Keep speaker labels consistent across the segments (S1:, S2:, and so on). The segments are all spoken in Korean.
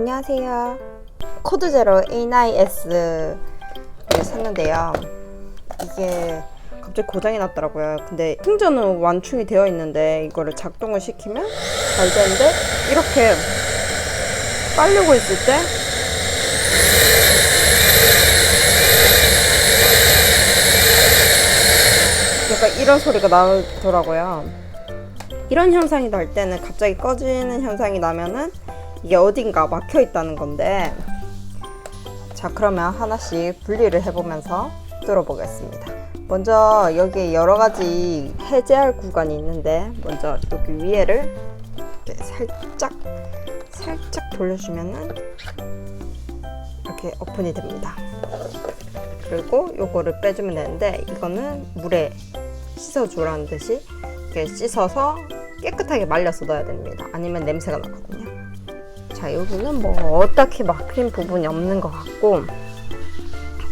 S1: 안녕하세요. 코드 제로 A9S를 샀는데요. 이게 갑자기 고장이 났더라고요. 근데 충전은 완충이 되어 있는데 이거를 작동을 시키면 잘 되는데 이렇게 빨리고 있을 때 약간 이런 소리가 나더라고요. 이런 현상이 날 때는 갑자기 꺼지는 현상이 나면은 이게 어딘가 막혀 있다는 건데. 자 그러면 하나씩 분리를 해보면서 뚫어보겠습니다. 먼저 여기 여러 가지 해제할 구간이 있는데 먼저 여기 위에를 이렇게 살짝 살짝 돌려주면은 이렇게 오픈이 됩니다. 그리고 요거를 빼주면 되는데 이거는 물에 씻어주라는 듯이 이렇게 씻어서 깨끗하게 말려서 넣어야 됩니다. 아니면 냄새가 나거든요 자 여기는 뭐 어떻게 막힌 부분이 없는 것 같고.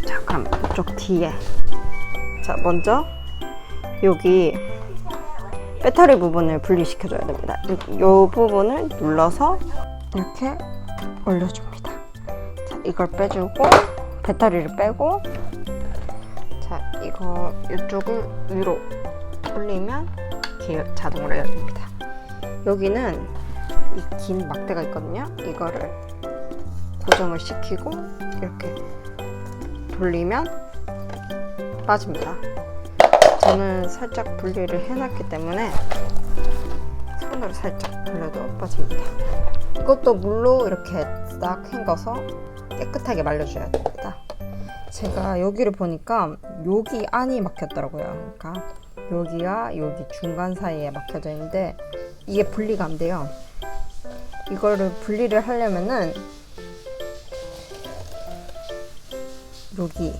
S1: 자 그럼 이쪽 뒤에. 자 먼저 여기 배터리 부분을 분리시켜 줘야 됩니다. 이, 이 부분을 눌러서 이렇게 올려줍니다. 자 이걸 빼주고 배터리를 빼고. 자 이거 이쪽을 위로 올리면 자동으로 열립니다. 여기는 이 긴 막대가 있거든요. 이거를 고정을 시키고 이렇게 돌리면 빠집니다. 저는 살짝 분리를 해놨기 때문에 손으로 살짝 돌려도 빠집니다. 이것도 물로 이렇게 싹 헹궈서 깨끗하게 말려줘야 됩니다. 제가 여기를 보니까 여기 안이 막혔더라고요. 그러니까 여기와 여기 중간 사이에 막혀져 있는데 이게 분리가 안 돼요. 이거를 분리를 하려면은 여기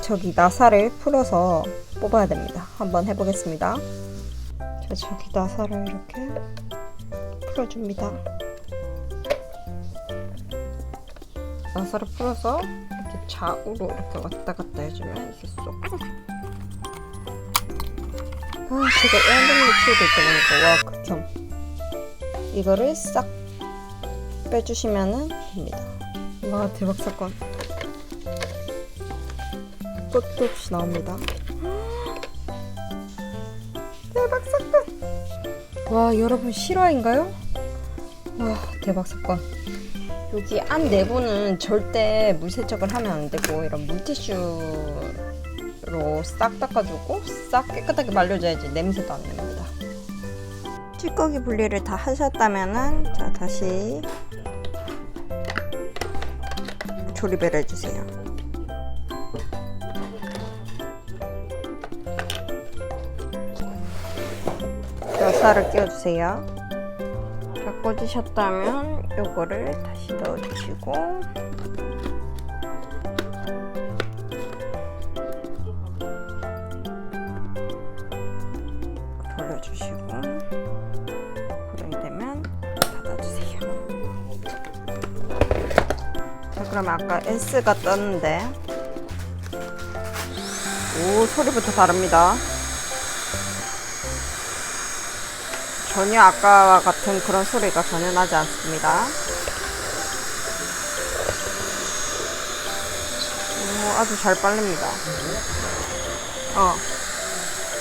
S1: 저기 나사를 풀어서 뽑아야 됩니다. 한번 해보겠습니다. 자, 저기 나사를 이렇게 풀어줍니다. 나사를 풀어서 이렇게 좌우로 이렇게 왔다 갔다 해주면 이게 쏙. 아, 제가 애완동물 키우고 있다 보니까 와. 이거를 싹 빼주시면 됩니다. 와 대박 사건. 끝도 없이 나옵니다. 대박 사건. 와 여러분 실화인가요? 와 대박 사건. 여기 안 내부는 절대 물 세척을 하면 안 되고 이런 물티슈로 싹 닦아주고 싹 깨끗하게 말려줘야지 냄새도 안 납니다. 찌꺼기 분리를 다 하셨다면은 자 다시 조립을 해주세요. 여사를 끼워주세요. 자 꽂으셨다면 요거를 다시 넣어주시고 돌려주시고 그럼 아까 S가 떴는데 오 소리부터 다릅니다. 전혀 아까와 같은 그런 소리가 전혀 나지 않습니다. 오, 아주 잘 빨립니다. 어.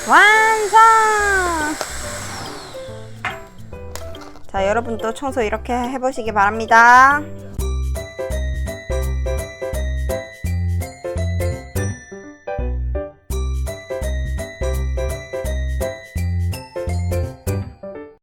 S1: 완성! 자, 여러분도 청소 이렇게 해보시기 바랍니다.